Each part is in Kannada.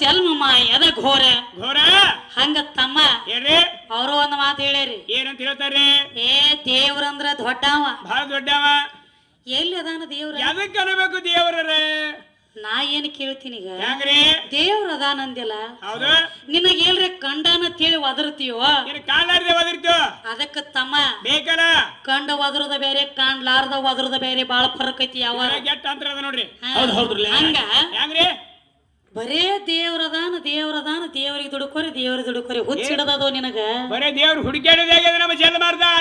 ಜನ್ಮ ಮಾಯದ ಘೋರ? ಘೋರ? ಹಂಗ ತಮ್ಮ ಏನ್ರಿ? ಅವರು ಒಂದ್ ಮಾತು ಹೇಳ್ಯಾರಿ. ಏನಂತ ಹೇಳ್ತಾರೆ ಏ ದೇವ್ರಂದ್ರ ದೊಡ್ಡವ. ಬಹಳ ದೊಡ್ಡವ. ಎಲ್ಲಿ ಅದಾನ ದೇವ್ರ? ಎದಕ್ ಅನ್ಬೇಕು ದೇವ್ರ ನಾ ಏನ್ ಕೇಳ್ತೀನಿ ಈಗ? ಹೆಂಗ್ರಿ? ದೇವ್ರ ಅದಾನಂದಿಲ್ಲ ಹೌದು. ನಿನಗ ಏನ್ರಿ ಕಂಡನ ತಿಳಿ ಒದರ್ತೀವೋ? ಏನ್ ಕಾಲಾರ್ದೆ ಒದರ್ತು ಅದಕ್ಕ ತಮ್ಮ ಬೇಕಲ್ಲ? ಕಂಡ ಒದರದ ಬೇರೆ ಕಾಣ್ಲಾರ್ದ ಒದರದ ಬೇರೆ ಬಾಳ ಫರಕ್ ಐತಿ ಯಾವ ಗೆಟ್ ಅದ ನೋಡ್ರಿ? ಹೌದು ಹೌದ್ರಲ್ಲ. ಹಂಗ? ಹೆಂಗ್ರಿ? ಬರೇ ದೇವ್ರದಾನ ದೇವ್ರದಾನ ದೇವರಿಗೆ ದುಡುಕೋರಿ ದೇವರ ದುಡುಕೋರಿ. ಹುಚ್ಚಿಡದೋ ನಿನಗ? ಬರೇ ದೇವ್ರ ಹುಡುಕ್ಯಾಡೋದಾಗ್ಯದ ನಮ್ಮ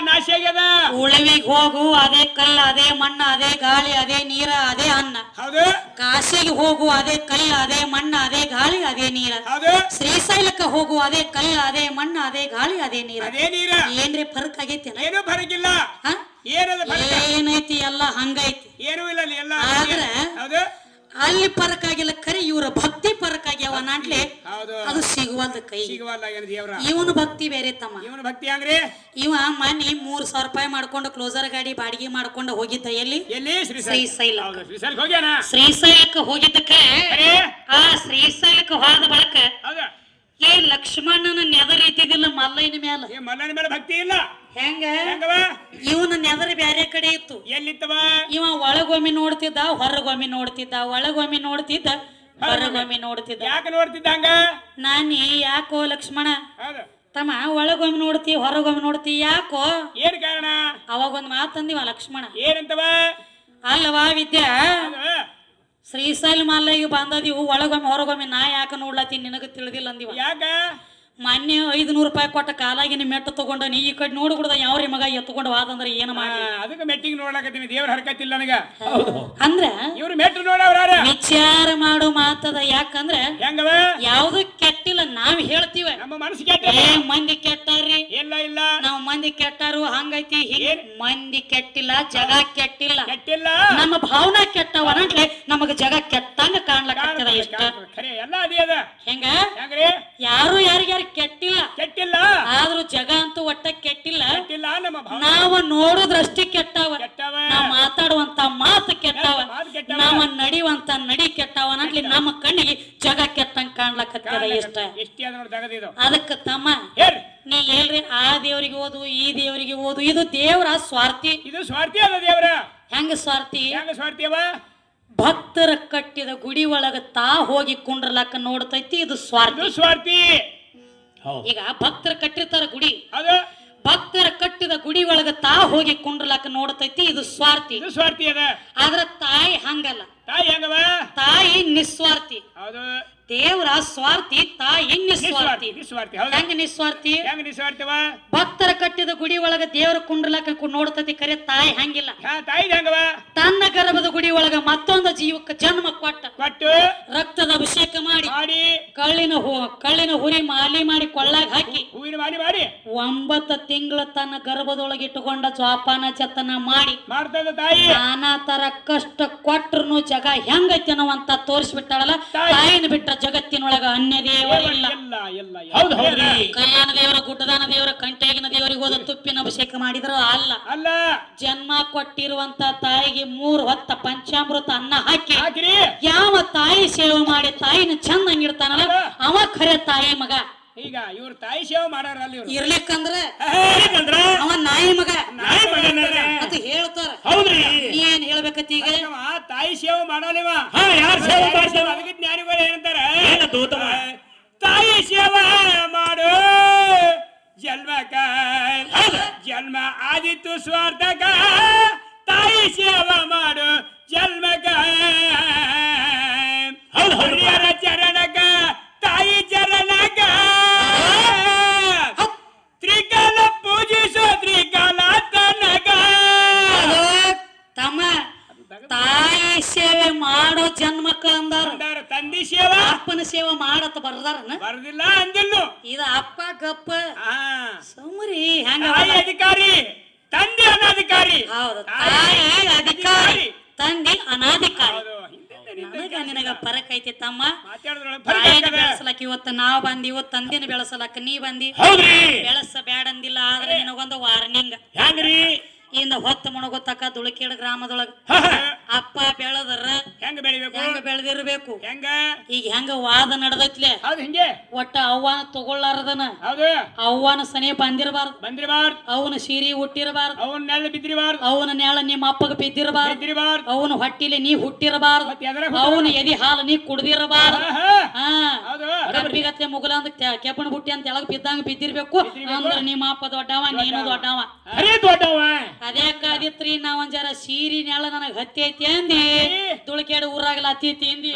ನಾಶ ಆಗ್ಯದ. ಉಳವಿಗೆ ಹೋಗು ಅದೇ ಕಲ್ಲ ಅದೇ ಮಣ್ಣ ಅದೇ ಗಾಳಿ ಅದೇ ನೀರ ಅದೇ ಅನ್ನ. ಹೌದು. ಕಾಶಿಗೆ ಹೋಗು ಅದೇ ಕಲ್ಲ ಅದೇ ಮಣ್ಣ ಅದೇ ಗಾಳಿ ಅದೇ ನೀರ. ಹೌದು. ಶ್ರೀಶೈಲಕ್ಕ ಹೋಗು ಅದೇ ಕಲ್ಲ ಅದೇ ಮಣ್ಣ ಅದೇ ಗಾಳಿ ಅದೇ ನೀರ. ಅದೇ ನೀರ. ಏನ್ರಿ ಫರ್ಕ್ ಆಗೈತಿ ಏನೂ ಫರಕ ಏನೈತಿ ಎಲ್ಲ ಹಂಗೈತಿ. ಏನೂ ಇಲ್ಲ ಎಲ್ಲ. ಆದ್ರೆ ಅಲ್ಲಿ ಪರಕಾಗಿಲ್ಲ ಕರೆ ಇವರ ಭಕ್ತಿ ಪರಕಾಗಿ ಆಗ್ಯಾವ ನಾಟ್ಲೆ. ಅದು ಸಿಗುವಲ್ದ ಕೈ. ಇವನು ಭಕ್ತಿ ಬೇರೆ ತಮ್ಮ. ಇವನ ಭಕ್ತಿ ಅಂದ್ರೆ? ಇವ ಮನಿ ಮೂರ್ ಸಾವಿರ ರೂಪಾಯಿ ಮಾಡ್ಕೊಂಡು ಕ್ಲೋಸರ್ ಗಾಡಿ ಬಾಡಿಗೆ ಮಾಡ್ಕೊಂಡು ಹೋಗಿದ್ದ ಎಲ್ಲಿ? ಶ್ರೀಶೈಲ. ಶ್ರೀಶೈಲಕ್ಕೆ ಹೋಗಿದ್ದಕ್ಕೆ ಆ ಶ್ರೀಶೈಲಕ್ಕೆ ಹೋದ ಬಳಕ ಏ ಲಕ್ಷ್ಮಣನ ನೆದರ್ ಐತಿದಿಲ್ಲ ಮಲ್ಲಯ್ಯನ ಮ್ಯಾಲ. ಮಲ್ಲಯ್ಯನ ಮಲ್ಲನ ಮೇಲೆ ಭಕ್ತಿ ಇಲ್ಲ. ಹೆಂಗ? ಹೆಂಗವ ಇವನ ನೆದರ್ ಬ್ಯಾರೆ ಕಡೆ ಇತ್ತು. ಎಲ್ಲಿತ್ತವ ಇವ ಒಳಗೊಮ್ಮೆ ನೋಡ್ತಿದ್ದ ಹೊರಗೊಮ್ಮೆ ನೋಡ್ತಿದ್ದ ಒಳಗೊಮ್ಮೆ ನೋಡ್ತಿದ್ದ ಹೊರಗೊಮ್ಮೆ ನೋಡ್ತಿದ್ದ. ಯಾಕೆ ನೋಡ್ತಿದ್ದ ಹಂಗ? ನಾನಿ ಯಾಕೋ ಲಕ್ಷ್ಮಣ? ತಮ್ಮ ಒಳಗೊಮ್ಮೆ ನೋಡ್ತಿ ಹೊರಗೊಮ್ಮೆ ನೋಡ್ತಿ ಯಾಕೋ? ಏನ್ ಕಾರಣ? ಅವಾಗ ಒಂದ್ ಮಾತಂದಿವ ಲಕ್ಷ್ಮಣ. ಏನಂತವ? ಅಲ್ಲವಾ ವಿದ್ಯಾ? ಶ್ರೀಶೈಲ ಮಲ್ಲಯ್ಯ ಬಂದದಿವು ಒಳಗೊಮ್ಮೆ ಹೊರಗೊಮ್ಮೆ ನಾ ಯಾಕೆ ನೋಡ್ಲತ್ತೀನಿ ನಿನಗ ತಿಳಿದಿಲ್ಲ ಅಂದಿವ ಯಾಕ? ಮೊನ್ನೆ ಐದುನೂರು ರೂಪಾಯಿ ಕೊಟ್ಟ ಕಾಲಾಗಿನ ಮೆಟ್ಟು ತಗೊಂಡ ನೀ ಈ ಕಡೆ ನೋಡ್ಬಿಡ್ದ ಯಾವ್ರಿ ಮಗ ಎತ್ಕೊಂಡು ವಾದಂದ್ರೆ ಏನು ಮಾಡಿ ಅದಕ್ಕೆ ಮೆಟ್ಟಿಗೆ ನೋಡ್ಲಾಕತ್ತೀನಿ ದೇವ್ರ ಹರ್ಕತ್ತಿಲ್ಲ ನನಗ. ಅಂದ್ರ ಇವ್ರು ಮೆಟ್ಟು ನೋಡವ್ರ ವಿಚಾರ ಮಾಡೋ ಮಾತದ ಯಾಕಂದ್ರ ಹೆಂಗವ? ಯಾವ್ದು ಕೆಟ್ಟಿಲ್ಲ ನಾವ್ ಹೇಳ್ತೀವಿ. ನಮ್ಮ ಮನಸ್ಸು ಕೆಟ್ಟ ಏ ಮಂದಿ ಕೆಟ್ಟಾರ್ರಿ. ಇಲ್ಲ ಇಲ್ಲ. ನಾವ್ ಮಂದಿ ಕೆಟ್ಟಾರು ಹಂಗೈತಿ? ಮಂದಿ ಕೆಟ್ಟಿಲ್ಲ ಜಗ ಕೆಟ್ಟಿಲ್ಲ. ಕೆಟ್ಟಿಲ್ಲ. ನಮ್ಮ ಭಾವನಾ ಕೆಟ್ಟವ ನಂಟ್ಲೆ ನಮಗ ಜಗ ಕೆಟ್ಟಂಗ ಕಾಣ್ಲಕ್ಕ ಇಷ್ಟ. ಎಲ್ಲ ಅದೇ ಅದ. ಹೆಂಗ? ಯಾರು ಯಾರಿಗ್ಯಾರು ಕೆಟ್ಟಿಲ್ಲ ಕೆಟ್ಟಿಲ್ಲ ಆದ್ರೂ ಜಗ ಅಂತೂ ಒಟ್ಟ ಕೆಟ್ಟಿಲ್ಲ ಕೆಟ್ಟಿಲ್ಲ ನಮ್ಮ ಭಾವ ನಾವ ನೋಡೋದ್ರಷ್ಟೇ ಕೆಟ್ಟವ ಕೆಟ್ಟವ ನಾವ್ ಮಾತಾಡುವಂತ ಮಾತು ನಾವ ನಡಿವಂತ ನಡಿ ಕೆಟ್ಟವನಾಗ್ಲಿ ನಮ್ಮ ಕಣ್ಣಿಗೆ ಜಗ ಕೆಟ್ಟಂಗ ಕಾಣ್ಲಕತ್ತದ ಇಷ್ಟ ಅದಕ್ಕ ತಮ್ಮ ನೀ ಹೇಳ್ರಿ ಆ ದೇವರಿಗೆ ಓದು ಈ ದೇವರಿಗೆ ಓದು ಇದು ದೇವ್ರ ಸ್ವಾರ್ಥಿ. ಇದು ಸ್ವಾರ್ಥಿ ಅದ ದೇವ್ರ. ಹೆಂಗ ಸ್ವಾರ್ಥಿ? ಹೆಂಗ ಸ್ವಾರ್ಥಿ ಅವ? ಭಕ್ತರ ಕಟ್ಟಿದ ಗುಡಿ ಒಳಗ ತಾ ಹೋಗಿ ಕುಂಡ್ರಲಕ್ಕ ನೋಡ್ತೈತಿ ಇದು ಇದು ಸ್ವಾರ್ಥಿ ಸ್ವಾರ್ಥಿ. ಹೌದು. ಈಗ ಭಕ್ತರ ಕಟ್ಟಿರ್ತಾರ ಗುಡಿ. ಅದು. ಭಕ್ತರ ಕಟ್ಟಿದ ಗುಡಿ ಒಳಗ ತಾ ಹೋಗಿ ಕುಂಡ್ರಲಕ್ಕ ನೋಡ್ತೈತಿ ಇದು ಸ್ವಾರ್ಥಿ ಇದು ಸ್ವಾರ್ಥಿ ಅದ ಆದ್ರ ತಾಯಿ ಹಂಗಲ್ಲ ತಾಯಿ ಹೆಂಗವ ತಾಯಿ ನಿಸ್ವಾರ್ಥಿ ಹೌದು ದೇವರ ಸ್ವಾರ್ಥಿ ತಾಯಿ ನಿಸ್ವಾರ್ಥಿ. ನಿಸ್ವಾರ್ಥಿ ಹೆಂಗ ನಿಸ್ವಾರ್ಥಿ? ಹೆಂಗ ನಿಸ್ವಾರ್ಥಿವ? ಭಕ್ತರ ಕಟ್ಟಿದ ಗುಡಿ ಒಳಗ ದೇವರ ಕುಂಡ್ರಲಕ್ಕ ನೋಡ್ತತಿ ಕರೆ ತಾಯಿ ಹಂಗಿಲ್ಲ. ತಾಯಿ ಹೆಂಗವ? ತನ್ನ ಗರ್ಭದ ಗುಡಿ ಒಳಗ ಮತ್ತೊಂದು ಜೀವಕ್ಕೆ ಜನ್ಮ ಕೊಟ್ಟ. ಕೊಟ್ಟು? ರಕ್ತದ ಅಭಿಷೇಕ ಮಾಡಿ. ಮಾಡಿ. ಕಳ್ಳಿನ ಹೂ ಕಳ್ಳಿನ ಹುರಿ ಮಾಲಿ ಮಾಡಿ ಕೊಳ್ಳಾಗ ಹಾಕಿ. ಹೂವಿನ ಮಾಲಿ ಮಾಡಿ. ಒಂಬತ್ತು ತಿಂಗಳ ತನ್ನ ಗರ್ಭದೊಳಗೆ ಇಟ್ಟುಕೊಂಡ ಜೋಪಾನ ಚತನ ಮಾಡಿ. ಮಾಡ್ತದ ತಾಯಿ. ನಾನಾ ತರ ಕಷ್ಟ ಕೊಟ್ರು ಜಗ ಹೆಂಗೈತಿ ಅಂತ ತೋರಿಸ್ಬಿಟ್ಟಾಳಲ್ಲ. ತಾಯಿನ ಬಿಟ್ಟ ಜಗತ್ತಿನೊಳಗ ಅನ್ಯ ದೇವರು ಇಲ್ಲ. ಹೌದು ಹೌದ್ರಿ ಕಲ್ಯಾಣ ದೇವರ ಗುಡ್ಡದಾನ ದೇವರ ಕಂಟೆಗಿನ ದೇವರಿಗೆ ಹೋದ ತುಪ್ಪಿನ ಅಭಿಷೇಕ ಮಾಡಿದ್ರು ಅಲ್ಲ. ಅಲ್ಲ. ಜನ್ಮ ಕೊಟ್ಟಿರುವಂತ ತಾಯಿಗೆ ಮೂರ್ ಹೊತ್ತ ಪಂಚಾಮೃತ ಅನ್ನ ಹಾಕಿ ಯಾವ ತಾಯಿ ಸೇವೆ ಮಾಡಿ ತಾಯಿನ ಚಂದಂಗಿಡ್ತಾನಲ್ಲ ಅವ ಖರೆ ತಾಯಿ ಮಗ. ಈಗ ಇವ್ರ ತಾಯಿ ಸೇವೆ ಮಾಡಾರಲ್ಲ ಇವ್ರು. ಇರ್ಲಿಕ್ಕಂದ್ರ ಅವ ನಾಯಿ ಮಗ. ನಾಯಿ ಮಗ ಅಂತ ಹೇಳ್ತಾರ. ಹೌದ್ರಿ. ನೀ ಏನ್ ಹೇಳ್ಬೇಕತ್ ಈಗ? ಅವ ತಾಯಿ ಸೇವೆ ಮಾಡಲಿವ. ಹಾ ಯಾರ್ ಸೇವೆ ಮಾಡ್ತಾರ ಅದಕ್ಕೆ ಜ್ಞಾನಿಗಳು ಏನಂತಾರ? ಉತ್ತಮ ತಾಯಿ ಸೇವೆ ಮಾಡು. ಜನ್ಮಕ. ಜನ್ಮ ಆದಿತ್ತು ಸ್ವಾರ್ಥಕ ಸೇವಾ ಅಪ್ಪನ ಸೇವೆ ಮಾಡತ್ತ ಬರ್ದಾರನ ಬರ್ದಿಲ್ಲ ಅಂದಿಲ್ಲ. ಇದ ಅಪ್ಪ ಗಪ್ಪ ಆ, ಸುಮ್ರಿ ಹೆಂಗ ತಾಯಿ ಅಧಿಕಾರಿ ತಂದೆ ಅನಾಧಿಕಾರಿ. ಹೌದು ತಾಯಿ ಅಧಿಕಾರಿ. ತಂದೆ ಅನಾಧಿಕಾರಿ. ನನಗ ನಿನಗ ಫರಕ್ ಐತಿ ತಮ್ಮ. ತಾಯಿನ ಆಗ್ತದೆ. ಬೆಳೆಸಲಕ್ಕ ಇವತ್ತು ನಾವ್ ಬಂದಿ ಇವತ್ತು ತಂದಿನ ಬೆಳೆಸಲಕ್ಕ ನೀ ಬಂದಿ. ಬೆಳೆಸ ಬ್ಯಾಡಂದಿಲ್ಲ ಆದ್ರೆ ನಿನಗೊಂದು ವಾರ್ನಿಂಗ್. ಹೆಂಗ್ರಿ? ಇಂದ ಹೊತ್ತ ಮುಣಗೊತ್ತಕ ದುಳಕೇಡ ಗ್ರಾಮದೊಳಗ. ಅಪ್ಪ ಬೆಳದರ ಹೆಂಗ ಬೆಳಿಬೇಕು? ಹೆಂಗ ಬೆಳೆದಿರ್ಬೇಕು? ಹೆಂಗ? ಈಗ ಹೆಂಗ ವಾದ ನಡೆದೈತ್ಲೆ? ಹೌದು ಹಿಂಗೆ. ಒಟ್ಟ ಅವ್ವಾನ ತಗೊಳ್ಳಾರದನ? ಹೌದು. ಅವ್ವಾನ ಸನೇ ಬಂದಿರಬಾರ್ದು. ಬಂದಿರಬಾರ್ದು. ಅವನ ಸೀರಿ ಹುಟ್ಟಿರಬಾರ್ದು. ಅವನ ನೆಲ ಬಿದ್ದಿರಬಾರ್ದು. ಅವನ ನೆಲ ನಿಮ್ಮ ಅಪ್ಪಗ ಬಿದ್ದಿರಬಾರ್ದು. ಬಿದ್ದಿರಬಾರ್ದು. ಅವನ ಹೊಟ್ಟಿಲಿ ನೀ ಹುಟ್ಟಿರಬಾರ್ದು. ಅವನ ಎದಿ ಹಾಲು ನೀ ಕುಡ್ದಿರಬಾರ್ದು. ಹಾ. ಕಬ್ಬಿಗತ್ತೆ ಮುಗಲ ಅಂತ ಕೆಬ್ಬಣ ಬುಟ್ಟಿ ಅಂತ ಎಳಗ್ ಬಿದ್ದಂಗ ಬಿದ್ದಿರ್ಬೇಕು. ಅಂದ್ರೆ ನಿಮ್ಮ ಅಪ್ಪ ದೊಡ್ಡವ ನೀನು ದೊಡ್ಡವ. ಅರೇ ದೊಡ್ಡವ. ಅದೇ ಕಾದಿತ್ರಿ ನಾವ್ ಒಂದ್ ಜರ ಸೀರಿ ನೆಳ ನನಗ್ ಹತ್ತಿ ಐತಿ ಅಂದಿ. ತುಳಕೇಡ ಊರಾಗಲ ಹತ್ತಿ ಐತಿ ಅಂದಿ.